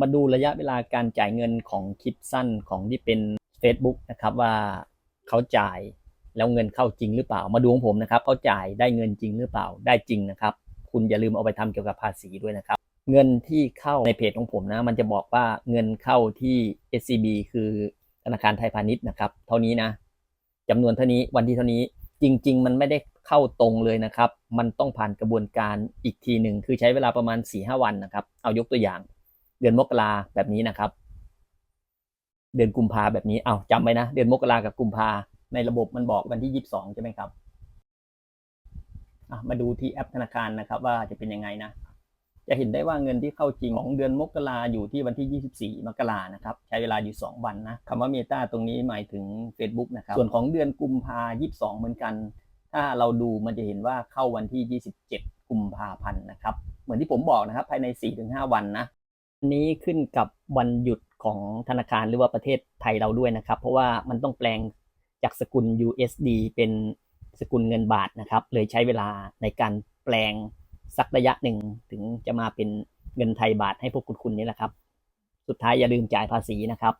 มาดูระยะเวลาการจ่ายเงินของคลิปสั้นของที่เป็น Facebook นะครับว่าเขาจ่ายแล้วเงินเข้าจริงหรือเปล่า มาดูของผมนะครับเขาจ่ายได้เงินจริงหรือเปล่าได้จริงนะครับ คุณอย่าลืมเอาไปทำเกี่ยวกับภาษีด้วยนะครับ เงินที่เข้าในเพจของผมนะมันจะบอกว่าเงินเข้าที่ SCB คือธนาคารไทยพาณิชย์นะครับ เท่านี้นะจำนวนเท่านี้วันที่เท่านี้จริง ๆ มันไม่ได้เข้าตรงเลยนะครับ มันต้องผ่านกระบวนการอีกทีหนึ่งคือใช้เวลาประมาณ4ีหวันนะครับ เอายกตัวอย่าง เดือนมกราแบบนี้นะครับ เดือนกุมภาแบบนี้เอาจำไว้นะ เดือนมกรากับกุมภาในระบบมันบอกวันที่22ใช่ไหมครับมาดูที่แอปธนาคารนะครับ ว่าจะเป็นยังไงนะ จะเห็นได้ว่าเงินที่เข้าจริงของเดือนมกราอยู่ที่วันที่ 24 มกรานะครับ ใช้เวลาอยู่ 2 วันนะคำว่าเมตาตรงนี้หมายถึง Facebook นะครับ ส่วนของเดือนกุมภา22 เหมือนกัน ถ้าเราดูมันจะเห็นว่าเข้าวันที่ 27 กุมภาพันธ์นะครับ เหมือนที่ผมบอกนะครับ ภายใน 4-5 วันนะ อันนี้ขึ้นกับวันหยุดของธนาคารหรือว่าประเทศไทยเราด้วยนะครับ เพราะว่ามันต้องแปลงจากสกุล USD เป็นสกุลเงินบาทนะครับ เลยใช้เวลาในการแปลงสักระยะหนึ่งถึงจะมาเป็นเงินไทยบาทให้พวกคุณคุณนี่แหละครับ สุดท้ายอย่าลืมจ่ายภาษีนะครับ